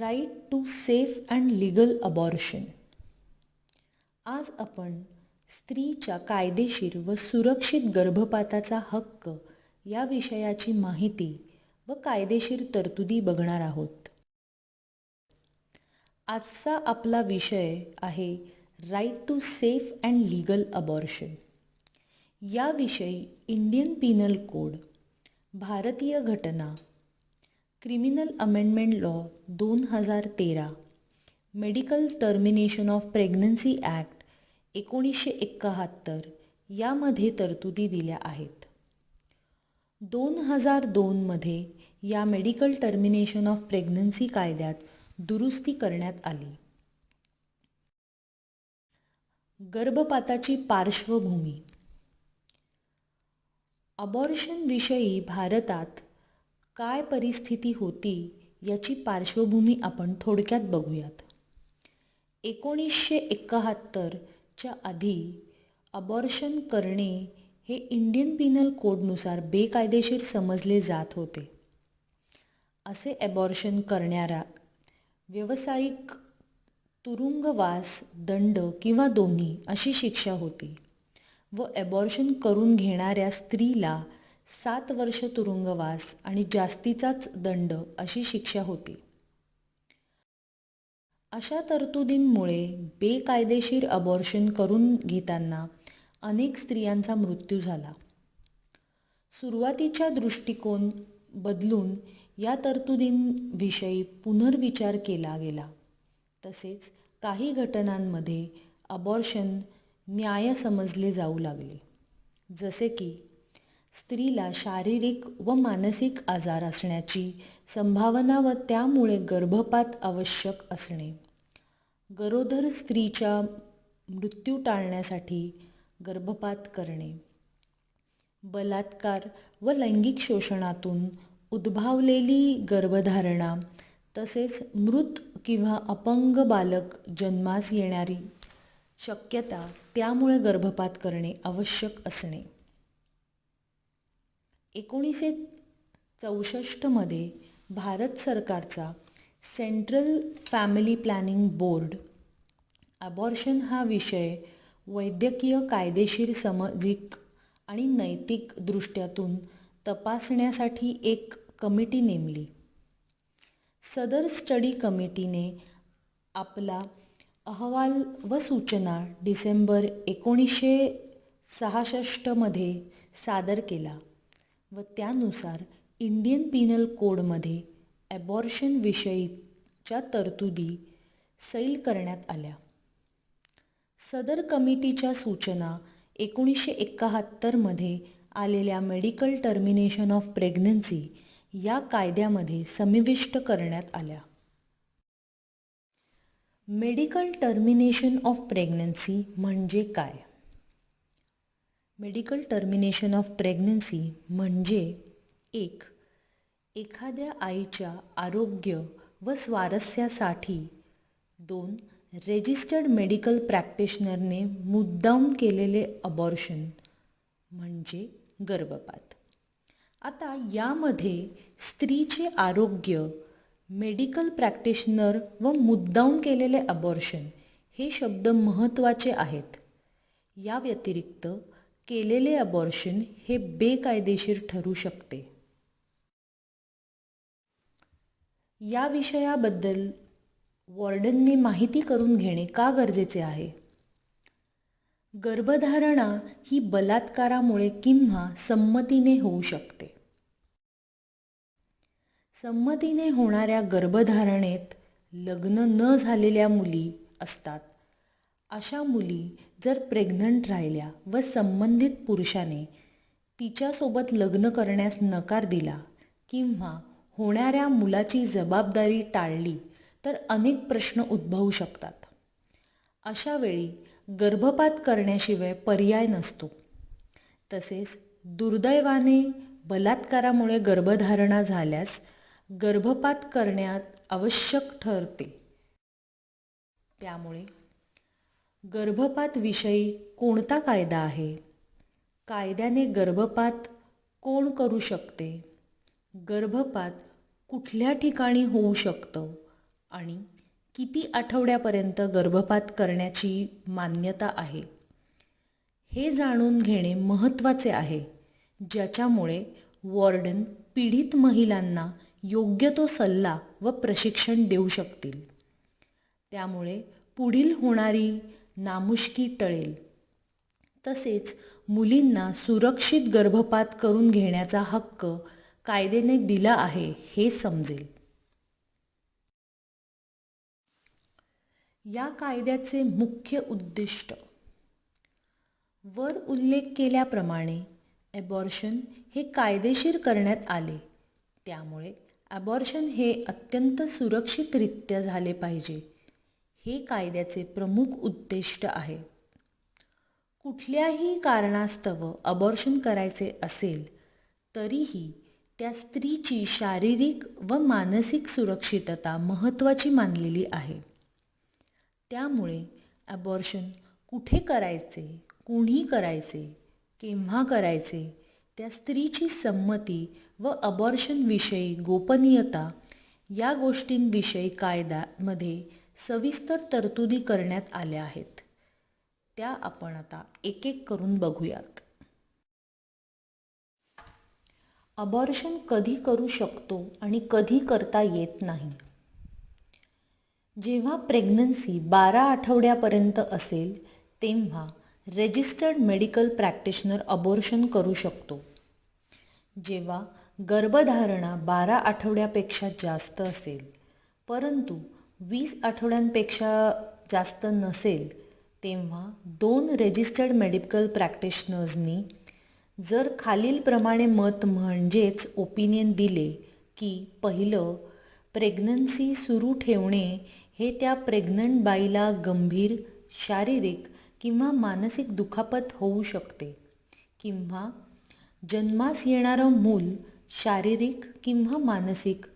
Right to safe and legal abortion आज आपण स्त्रीच्या कायदेशीर व सुरक्षित गर्भपाताचा हक्क या विषयाची माहिती व कायदेशीर तरतुदी बघणार आहोत. आजचा आपला विषय आहे right to safe and legal abortion याविषयी इंडियन पिनल कोड भारतीय घटना क्रिमिनल अमेंडमेंट लॉ दोन हजार तेरा medical termination of pregnancy act एकोणीसशे एक्काहत्तर यामध्ये तरतुदी दिल्या आहेत. दोन हजार दोनमध्ये या मेडिकल टर्मिनेशन ऑफ प्रेग्नन्सी कायद्यात दुरुस्ती करण्यात आली. गर्भपाताची पार्श्वभूमी. अबॉर्शनविषयी भारतात काय परिस्थिती होती याची पार्श्वभूमी आपण थोडक्यात बघूयात. एकोणीसशे एकाहत्तरच्या आधी अबॉर्शन करणे हे इंडियन पिनल कोडनुसार बेकायदेशीर समजले जात होते. असे ॲबॉर्शन करणाऱ्या व्यावसायिक तुरुंगवास दंड किंवा दोन्ही अशी शिक्षा होती व ॲबॉर्शन करून घेणाऱ्या स्त्रीला सात वर्ष तुरुंगवास आणि जास्तीचाच दंड अशी शिक्षा होती. अशा तरतुदींमुळे बेकायदेशीर अबॉर्शन करून घेताना अनेक स्त्रियांचा मृत्यू झाला. सुरुवातीच्या दृष्टिकोन बदलून या तरतुदींविषयी पुनर्विचार केला गेला. तसेच काही घटनांमध्ये अबॉर्शन न्याय समजले जाऊ लागले. जसे की स्त्रीला शारीरिक व मानसिक आजार असण्याची संभावना व त्यामुळे गर्भपात आवश्यक असणे. गरोदर स्त्रीच्या मृत्यू टाळण्यासाठी गर्भपात करणे. बलात्कार व लैंगिक शोषणातून उद्भावलेली गर्भधारणा तसेच मृत किंवा अपंग बालक जन्मास येणारी शक्यता त्यामुळे गर्भपात करणे आवश्यक असणे. एकोणीसशे चौसष्टमध्ये भारत सरकारचा central family planning board abortion हा विषय वैद्यकीय कायदेशीर सामाजिक आणि नैतिक दृष्ट्यातून तपासण्यासाठी एक कमिटी नेमली. सदर स्टडी कमिटीने आपला अहवाल व सूचना डिसेंबर एकोणीसशे सहासष्टमध्ये सादर केला. व त्यानुसार इंडियन पिनल कोडमध्ये ॲबॉर्शनविषयीच्या तरतुदी सैल करण्यात आल्या. सदर कमिटीच्या सूचना एकोणीसशे एकाहत्तरमध्ये आलेल्या मेडिकल टर्मिनेशन ऑफ प्रेग्नन्सी या कायद्यामध्ये समाविष्ट करण्यात आल्या. मेडिकल टर्मिनेशन ऑफ प्रेग्नन्सी म्हणजे काय? मेडिकल टर्मिनेशन ऑफ प्रेग्नन्सी म्हणजे एक एखाद्या आईच्या आरोग्य व स्वारस्यासाठी. दोन रेजिस्टर्ड मेडिकल प्रॅक्टिशनरने मुद्दाम केलेले अबॉर्शन म्हणजे गर्भपात. आता यामध्ये स्त्रीचे आरोग्य मेडिकल प्रॅक्टिशनर व मुद्दाम केलेले अबॉर्शन हे शब्द महत्त्वाचे आहेत. या व्यतिरिक्त केलेले अबॉर्शन हे बेकायदेशीर ठरू शकते. या विषयाबद्दल वॉर्डनने माहिती करून घेणे का गरजेचे आहे? गर्भधारणा ही बलात्कारामुळे किंवा संमतीने होऊ शकते. संमतीने होणाऱ्या गर्भधारणेत लग्न न झालेल्या मुली असतात. अशा मुली जर प्रेग्नंट राहिल्या व संबंधित पुरुषाने तिच्यासोबत लग्न करण्यास नकार दिला किंवा होणाऱ्या मुलाची जबाबदारी टाळली तर अनेक प्रश्न उद्भवू शकतात. अशा वेळी गर्भपात करण्याशिवाय पर्याय नसतो. तसेच दुर्दैवाने बलात्कारामुळे गर्भधारणा झाल्यास गर्भपात करण्यात आवश्यक ठरते. त्यामुळे गर्भपातविषयी कोणता कायदा आहे? कायद्याने गर्भपात कोण करू शकते? गर्भपात कुठल्या ठिकाणी होऊ शकतं? आणि किती आठवड्यापर्यंत गर्भपात करण्याची मान्यता आहे? हे जाणून घेणे महत्त्वाचे आहे ज्याच्यामुळे वॉर्डन पीडित महिलांना योग्य तो सल्ला व प्रशिक्षण देऊ शकतील. त्यामुळे पुढील होणारी नामुष्की टळेल. तसेच मुलींना सुरक्षित गर्भपात करून घेण्याचा हक्क कायद्याने दिला आहे हे समजेल. या कायद्याचे मुख्य उद्दिष्ट. वर उल्लेख केल्याप्रमाणे ॲबॉर्शन हे कायदेशीर करण्यात आले. त्यामुळे ॲबॉर्शन हे अत्यंत सुरक्षितरित्या झाले पाहिजे. हे कायद्याचे प्रमुख उद्दिष्ट आहे. कुठल्याही कारणास्तव अबॉर्शन करायचे असेल तरीही त्या स्त्रीची शारीरिक व मानसिक सुरक्षितता महत्त्वाची मानलेली आहे. त्यामुळे अबॉर्शन कुठे करायचे कुणी करायचे केव्हा करायचे त्या स्त्रीची संमती व अबॉर्शनविषयी गोपनीयता या गोष्टींविषयी कायद्यामध्ये सविस्तर तरतुदी करण्यात आल्या आहेत. त्या आपण आता एक एक करून बघूयात. अबॉर्शन कधी करू शकतो आणि कधी करता येत नाही? जेव्हा प्रेग्नन्सी बारा आठवड्यापर्यंत असेल तेव्हा रेजिस्टर्ड मेडिकल प्रॅक्टिशनर अबॉर्शन करू शकतो. जेव्हा गर्भधारणा बारा आठवड्यापेक्षा जास्त असेल परंतु वीस आठवड्यांपेक्षा जास्त नसेल तेव्हा दोन रेजिस्टर्ड मेडिकल प्रॅक्टिशनर्सनी जर खालीलप्रमाणे मत म्हणजेच ओपिनियन दिले की पहिलं प्रेग्नन्सी सुरू ठेवणे हे त्या प्रेग्नंट बाईला गंभीर शारीरिक किंवा मानसिक दुखापत होऊ शकते किंवा जन्मास येणारं मूल शारीरिक किंवा मानसिक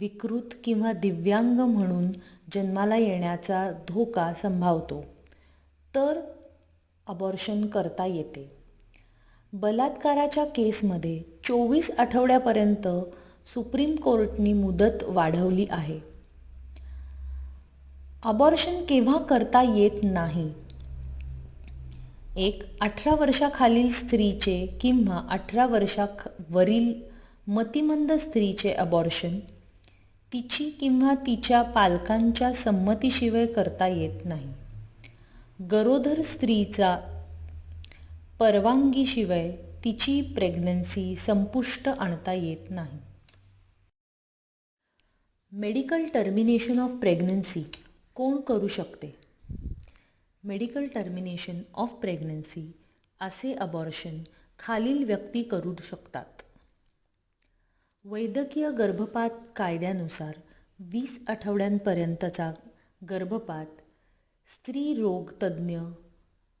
विकृत किंवा दिव्यांग म्हणून जन्माला येण्याचा धोका संभावतो. तर अबॉर्शन करता येते. बलात्काराच्या केसमध्ये चोवीस आठवड्यापर्यंत सुप्रीम कोर्टनी मुदत वाढवली आहे. अबॉर्शन केव्हा करता येत नाही? एक अठरा वर्षाखालील स्त्रीचे किंवा अठरा वर्षावरील मतिमंद स्त्रीचे अबॉर्शन तिची किंवा तिच्या पालकांच्या संमतीशिवाय करता येत नाही. गरोदर स्त्रीचा परवानगीशिवाय तिची प्रेग्नन्सी संपुष्ट आणता येत नाही. मेडिकल टर्मिनेशन ऑफ प्रेग्नन्सी कोण करू शकते? मेडिकल टर्मिनेशन ऑफ प्रेग्नन्सी असे अबॉर्शन खालील व्यक्ती करू शकतात. वैद्यकीय गर्भपात कायद्यानुसार वीस आठवड्यांपर्यंतचा गर्भपात स्त्रीरोग तज्ज्ञ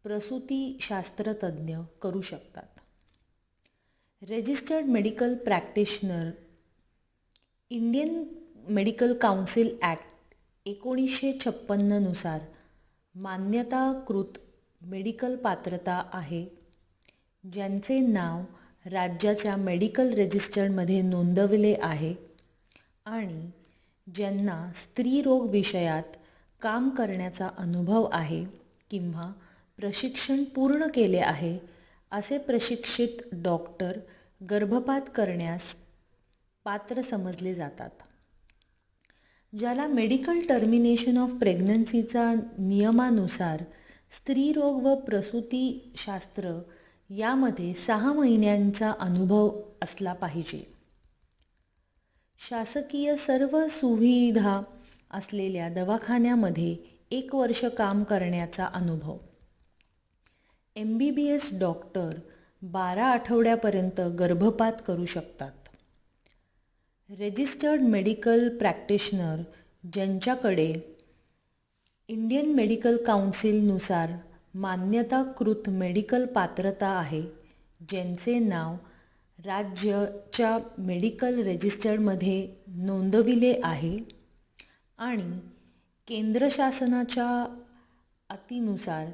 प्रसूतीशास्त्रतज्ज्ञ करू शकतात. Registered medical practitioner Indian medical council act एकोणीसशे छप्पन्ननुसार मान्यताकृत मेडिकल पात्रता आहे ज्यांचे नाव राज्याच्या मेडिकल रजिस्टरमध्ये नोंदवले आहे आणि ज्यांना स्त्रीरोग विषयात काम करण्याचा अनुभव आहे किंवा प्रशिक्षण पूर्ण केले आहे असे प्रशिक्षित डॉक्टर गर्भपात करण्यास पात्र समजले जातात. ज्याला मेडिकल टर्मिनेशन ऑफ प्रेग्नन्सीचा नियमानुसार स्त्रीरोग व प्रसूतीशास्त्र यामध्ये सहा महिन्यांचा अनुभव असला पाहिजे. शासकीय सर्व सुविधा असलेल्या दवाखान्यामध्ये एक वर्ष काम करण्याचा अनुभव. M B B S doctor बारा आठवड्यापर्यंत गर्भपात करू शकतात. रेजिस्टर्ड मेडिकल प्रॅक्टिशनर ज्यांच्याकडे इंडियन मेडिकल काउन्सिलनुसार मान्यताकृत मेडिकल पात्रता आहे ज्यांचे नाव राज्याच्या मेडिकल रजिस्टरमध्ये नोंदविले आहे आणि केंद्र शासनाच्या अतीनुसार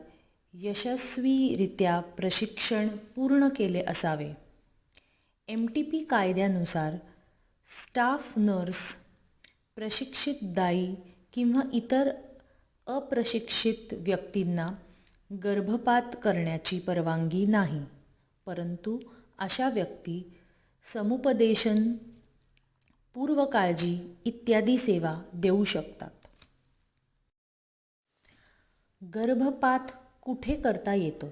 यशस्वीरित्या प्रशिक्षण पूर्ण केले असावे. एम टी पी कायद्यानुसार स्टाफ नर्स प्रशिक्षित दाई किंवा इतर अप्रशिक्षित व्यक्तींना गर्भपात करण्याची परवानगी नाही. परंतु अशा व्यक्ती समुपदेशन पूर्वकाळजी इत्यादी सेवा देऊ शकतात. गर्भपात कुठे करता येतो?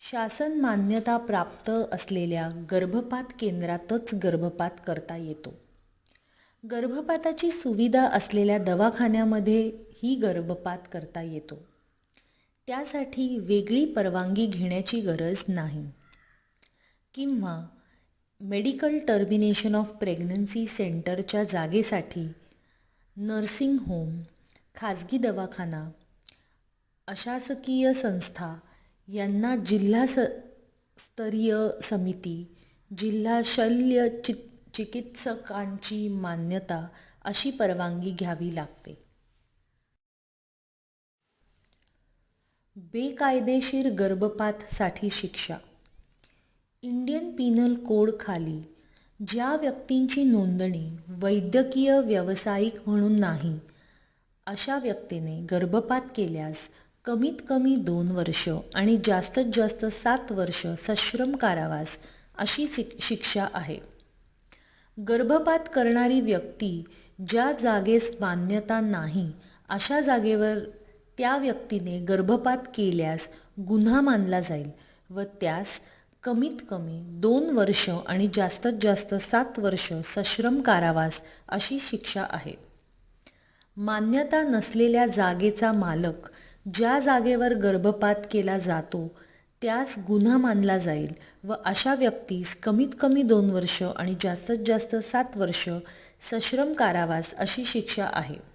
शासन मान्यता प्राप्त असलेल्या गर्भपात केंद्रातच गर्भपात करता येतो. गर्भपाताची सुविधा असलेल्या दवाखान्यामध्ये ही गर्भपात करता येतो. त्यासाठी वेगळी परवानगी घेण्याची गरज नाही. किंवा मेडिकल टर्मिनेशन ऑफ प्रेग्नन्सी सेंटरच्या जागेसाठी नर्सिंग होम खाजगी दवाखाना अशासकीय संस्था यांना जिल्हा स स्तरीय समिती जिल्हा शल्य चि चिकित्सकांची मान्यता अशी परवानगी घ्यावी लागते. बेकायदेशीर गर्भपातसाठी शिक्षा. इंडियन पिनल कोड खाली ज्या व्यक्तींची नोंदणी वैद्यकीय व्यावसायिक म्हणून नाही अशा व्यक्तीने गर्भपात केल्यास कमीत कमी दोन वर्ष आणि जास्तीत जास्त सात वर्ष सश्रम कारावास अशी शिक्षा आहे. गर्भपात करणारी व्यक्ती ज्या जागेस मान्यता नाही अशा जागेवर त्या व्यक्तीने गर्भपात केल्यास गुन्हा मानला जाईल व त्यास कमीत कमी दोन वर्ष आणि जास्तीत जास्त सात वर्ष सश्रम कारावास अशी शिक्षा आहे. मान्यता नसलेल्या जागेचा मालक ज्या जागेवर गर्भपात केला जातो त्यास गुन्हा मानला जाईल व अशा व्यक्तीस कमीत कमी दोन वर्ष आणि जास्तीत जास्त सात वर्ष सश्रम कारावास अशी शिक्षा आहे.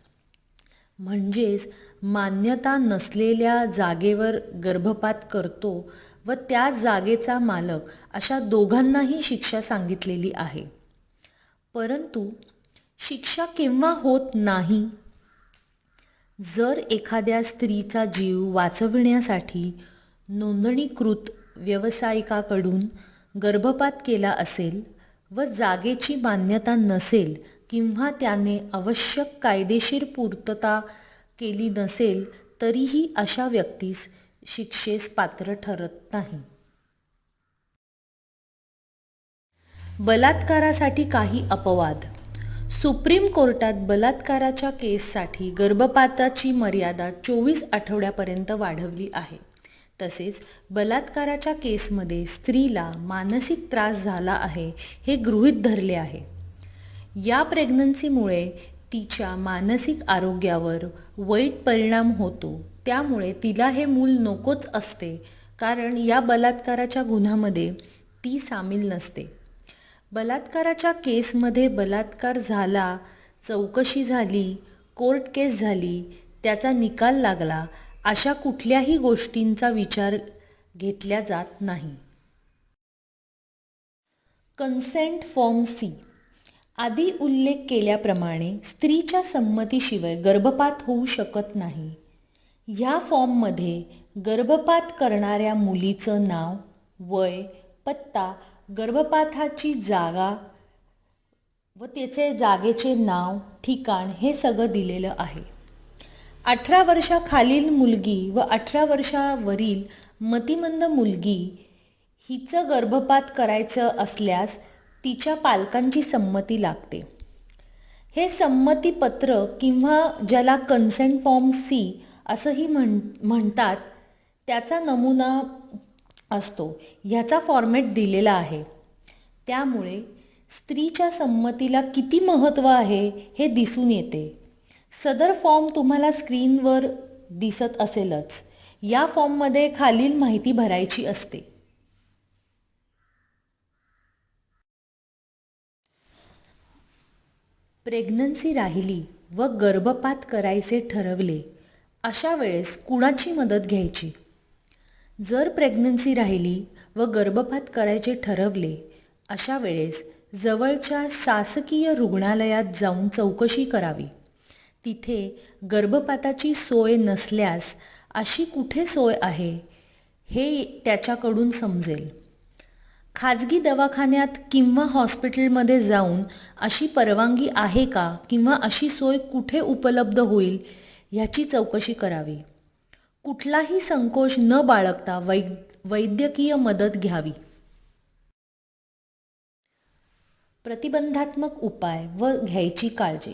म्हणजेच मान्यता नसलेल्या जागेवर गर्भपात करतो व त्या जागेचा मालक अशा दोघांनाही शिक्षा सांगितलेली आहे. परंतु शिक्षा केव्हा होत नाही? जर एखाद्या स्त्रीचा जीव वाचविण्यासाठी नोंदणीकृत व्यावसायिकाकडून गर्भपात केला असेल व जागेची मान्यता नसेल किंवा त्याने आवश्यक कायदेशीर पूर्तता केली नसेल तरीही अशा व्यक्तीस शिक्षेस पात्र ठरत नाही. बलात्कारासाठी काही अपवाद. सुप्रीम कोर्टात बलात्काराच्या केससाठी गर्भपाताची मर्यादा चोवीस आठवड्यापर्यंत वाढवली आहे. तसेच बलात्काराच्या केसमध्ये स्त्रीला मानसिक त्रास झाला आहे हे गृहीत धरले आहे. या प्रेग्नन्सीमुळे तिच्या मानसिक आरोग्यावर वाईट परिणाम होतो. त्यामुळे तिला हे मूल नकोच असते. कारण या बलात्काराच्या गुन्ह्यामध्ये ती सामील नसते. बलात्काराच्या केसमध्ये बलात्कार झाला चौकशी झाली कोर्ट केस झाली त्याचा निकाल लागला अशा कुठल्याही गोष्टींचा विचार घेतल्या जात नाही. Consent form C. आधी उल्लेख केल्याप्रमाणे स्त्रीच्या संमतीशिवाय गर्भपात होऊ शकत नाही. ह्या फॉर्ममध्ये गर्भपात करणाऱ्या मुलीचं नाव वय पत्ता गर्भपाताची जागा व त्याचे जागेचे नाव ठिकाण हे सगळं दिलेलं आहे. अठरा वर्षाखालील मुलगी व अठरा वर्षावरील मतिमंद मुलगी हिचं गर्भपात करायचं असल्यास तिच्या पालकांची संमती लागते. हे संमतीपत्र किंवा ज्याला कन्सेंट फॉर्म सी असंही म्हण म्हणतात त्याचा नमुना असतो. ह्याचा फॉर्मॅट दिलेला आहे. त्यामुळे स्त्रीच्या संमतीला किती महत्त्व आहे हे दिसून येते. सदर फॉर्म तुम्हाला स्क्रीनवर दिसत असेलच. या फॉर्ममध्ये खालील माहिती भरायची असते. प्रेग्नन्सी राहिली व गर्भपात करायचे ठरवले अशा वेळेस कुणाची मदत घ्यायची? जर प्रेग्नन्सी राहिली व गर्भपात करायचे ठरवले अशा वेळेस जवळच्या शासकीय रुग्णालयात जाऊन चौकशी करावी. तिथे गर्भपाताची सोय नसल्यास अशी कुठे सोय आहे हे त्याच्याकडून समजेल. खाजगी दवाखान्यात किंवा हॉस्पिटलमध्ये जाऊन अशी परवानगी आहे का किंवा अशी सोय कुठे उपलब्ध होईल ह्याची चौकशी करावी. कुठलाही संकोच न बाळगता वै वैद्यकीय मदत घ्यावी. प्रतिबंधात्मक उपाय व घ्यायची काळजी.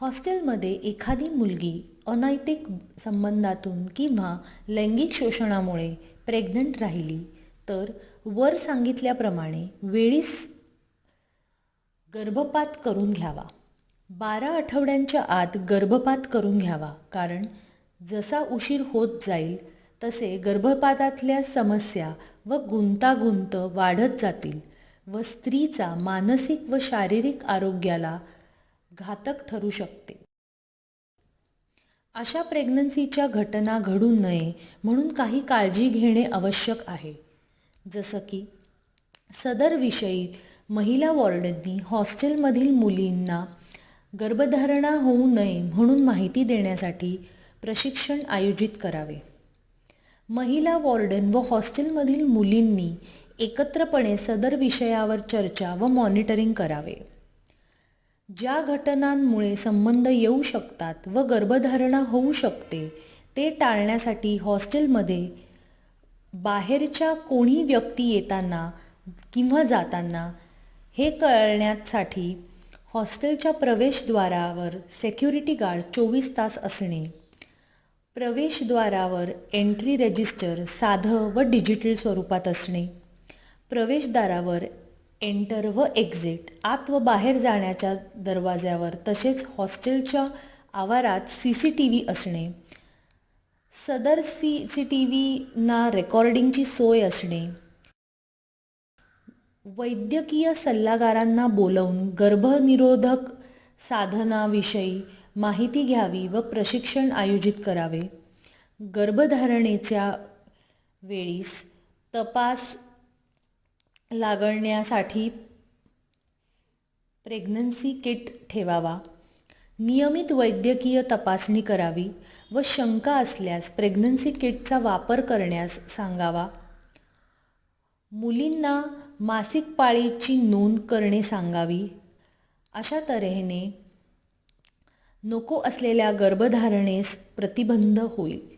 हॉस्टेलमध्ये एखादी मुलगी अनैतिक संबंधातून किंवा लैंगिक शोषणामुळे प्रेग्नंट राहिली तर वर सांगितल्याप्रमाणे वेळीस गर्भपात करून घ्यावा. बारा आठवड्यांच्या आत गर्भपात करून घ्यावा कारण जसा उशीर होत जाईल तसे गर्भपातातल्या समस्या व गुंतागुंत वाढत जातील व स्त्रीचा मानसिक व शारीरिक आरोग्याला घातक ठरू शकते. अशा प्रेग्नन्सीच्या घटना घडू नये म्हणून काही काळजी घेणे आवश्यक आहे. जसं की सदर विषयी महिला वॉर्डननी हॉस्टेलमधील मुलींना गर्भधारणा होऊ नये म्हणून माहिती देण्यासाठी प्रशिक्षण आयोजित करावे. महिला वॉर्डन व हॉस्टेलमधील मुलींनी एकत्रपणे सदर विषयावर चर्चा व मॉनिटरिंग करावे. ज्या घटनांमुळे संबंध येऊ शकतात व गर्भधारणा होऊ शकते ते टाळण्यासाठी हॉस्टेलमध्ये बाहेरच्या कोणी व्यक्ती येताना किंवा जाताना हे कळण्यासाठी हॉस्टेलच्या प्रवेशद्वारावर सेक्युरिटी गार्ड चोवीस तास असणे प्रवेशद्वारावर एंट्री रजिस्टर साधं व डिजिटल स्वरूपात असणे प्रवेशद्वारावर एंटर व एक्झिट आत व बाहेर जाण्याच्या दरवाज्यावर तसेच हॉस्टेलच्या आवारात सी सी टी व्ही असणे सदर सी सी टी व्हीना रेकॉर्डिंगची सोय असणे. वैद्यकीय सल्लागारांना बोलवून गर्भनिरोधक साधनाविषयी माहिती घ्यावी व प्रशिक्षण आयोजित करावे. गर्भधारणेच्या वेळीस तपास लागण्यासाठी प्रेग्नन्सी किट ठेवावा. नियमित वैद्यकीय तपासणी करावी व शंका असल्यास प्रेग्नन्सी किटचा वापर करण्यास सांगावा. मुलींना मासिक पाळीची नोंद करणे सांगावी. अशा तऱ्हेने नको असलेल्या गर्भधारणेस प्रतिबंध होईल.